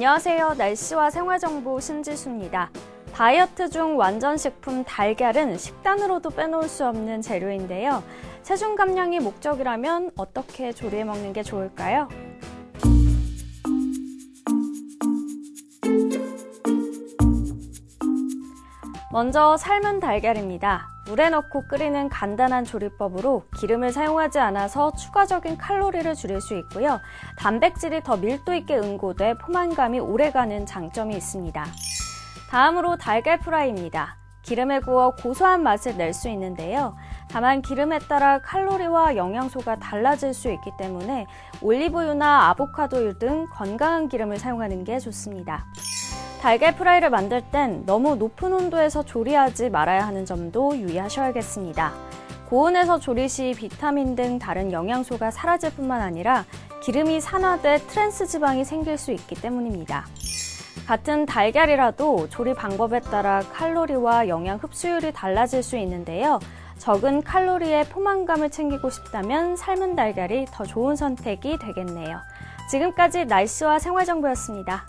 안녕하세요. 날씨와 생활정보 신지수입니다. 다이어트 중 완전식품 달걀은 식단으로도 빼놓을 수 없는 재료인데요. 체중 감량이 목적이라면 어떻게 조리해 먹는 게 좋을까요? 먼저 삶은 달걀입니다. 물에 넣고 끓이는 간단한 조리법으로 기름을 사용하지 않아서 추가적인 칼로리를 줄일 수 있고요. 단백질이 더 밀도 있게 응고돼 포만감이 오래가는 장점이 있습니다. 다음으로 달걀 프라이입니다. 기름에 구워 고소한 맛을 낼 수 있는데요. 다만 기름에 따라 칼로리와 영양소가 달라질 수 있기 때문에 올리브유나 아보카도유 등 건강한 기름을 사용하는 게 좋습니다. 달걀 프라이를 만들 땐 너무 높은 온도에서 조리하지 말아야 하는 점도 유의하셔야겠습니다. 고온에서 조리 시 비타민 등 다른 영양소가 사라질 뿐만 아니라 기름이 산화돼 트랜스 지방이 생길 수 있기 때문입니다. 같은 달걀이라도 조리 방법에 따라 칼로리와 영양 흡수율이 달라질 수 있는데요. 적은 칼로리의 포만감을 챙기고 싶다면 삶은 달걀이 더 좋은 선택이 되겠네요. 지금까지 날씨와 생활정보였습니다.